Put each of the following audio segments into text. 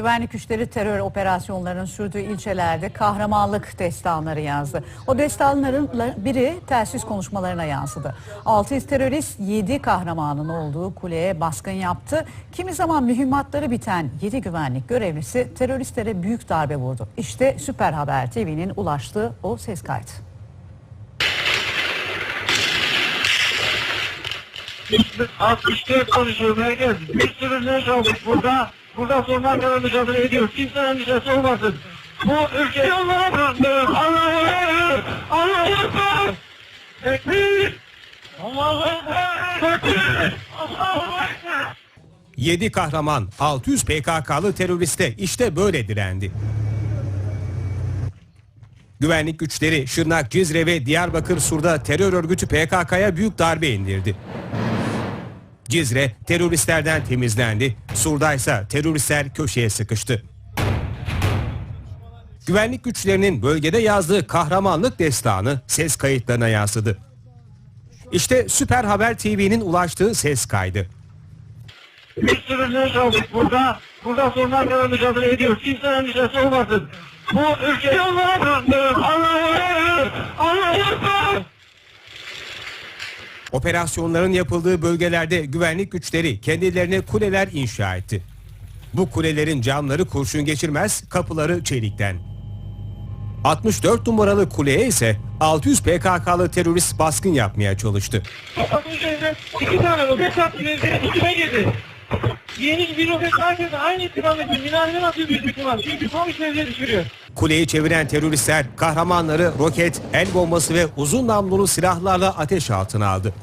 Güvenlik güçleri terör operasyonlarının sürdüğü ilçelerde kahramanlık destanları yazdı. O destanların biri telsiz konuşmalarına yansıdı. 600 terörist 7 kahramanın olduğu kuleye baskın yaptı. Kimi zaman mühimmatları biten 7 güvenlik görevlisi teröristlere büyük darbe vurdu. İşte Süper Haber TV'nin ulaştığı o ses kaydı. Biz 64 konuşuyoruz herkes. Bir sürü ne burada. Burada sonuna kadar mücadele ediyoruz. Kimse endişesi olmasın. Bu ülkeyi yollara bırakmıyoruz. Allah'a emanet. Allah'a emanet. Tekbir. Allah'a emanet. Tekbir. Allah'a emanet. 7 kahraman 600 PKK'lı teröriste işte böyle direndi. Güvenlik güçleri Şırnak, Cizre ve Diyarbakır Sur'da terör örgütü PKK'ya büyük darbe indirdi. Cizre teröristlerden temizlendi, Sur'da ise teröristler köşeye sıkıştı. Güvenlik güçlerinin bölgede yazdığı kahramanlık destanı ses kayıtlarına yansıdı. İşte Süper Haber TV'nin ulaştığı ses kaydı. Bir sürü ne aldık burada. Burada sonuna kadar mücadele ediyoruz. Kimse endişesi olmasın. Bu ülkeyi. Allah'a emanet. Allah'a emanet. Operasyonların yapıldığı bölgelerde güvenlik güçleri kendilerine kuleler inşa etti. Bu kulelerin camları kurşun geçirmez, kapıları çelikten. 64 numaralı kuleye ise 600 PKK'lı terörist baskın yapmaya çalıştı. Yeni bir roket herkese aynı istikamette minareden atıyor büyük ihtimal. Çünkü tam içine düşürüyor. Kuleyi çeviren teröristler kahramanları roket, el bombası ve uzun namlulu silahlarla ateş altına aldı.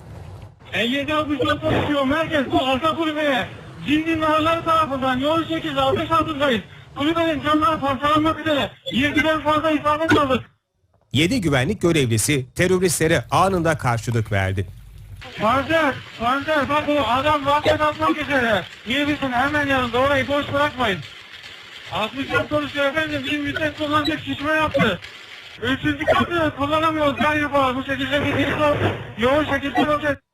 57 Ağustos çalışıyor merkez bu arka kulübeye. Cindi narlar tarafından yol 8 ateş altındayız. Kulübenin camları parçalanmak üzere. 20'den fazla isabet aldık. 7 güvenlik görevlisi teröristlere anında karşılık verdi. Panzer, Panzer bak o adam roket atmak üzere. Yerimizin hemen yanında orayı boş bırakmayın. 64 konuşuyor efendim. Bir müddet kullanacak şişme yaptı. Üçüncü katı kullanamıyoruz. Ben yapalım. Bu şekilde bir yoğun şekilde olacak.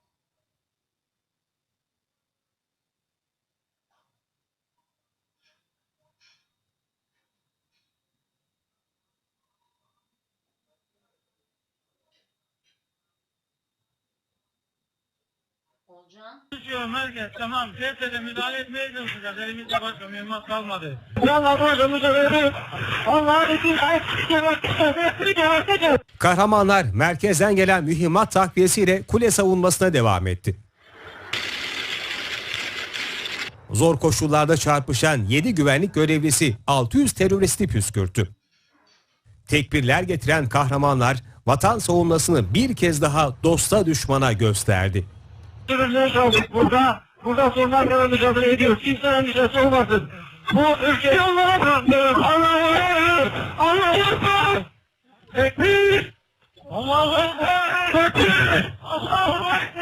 Tamam. Müdahale etmeye çalışacağız. Elimizde başka mühimmat kalmadı. Kahramanlar merkezden gelen mühimmat takviyesiyle kule savunmasına devam etti. Zor koşullarda çarpışan 7 güvenlik görevlisi 600 teröristi püskürttü. Tekbirler getiren kahramanlar vatan savunmasını bir kez daha dosta düşmana gösterdi. Sürücüler kaldık burada. Burada sonuna kadar mücadele ediyoruz. Kimse endişesi olmasın. Bu ülkeyi yollara bırakmıyoruz. Allah'a emanet. Allah'a emanet. Tekbir. Allah'a emanet. Tekbir. Allah'a emanet.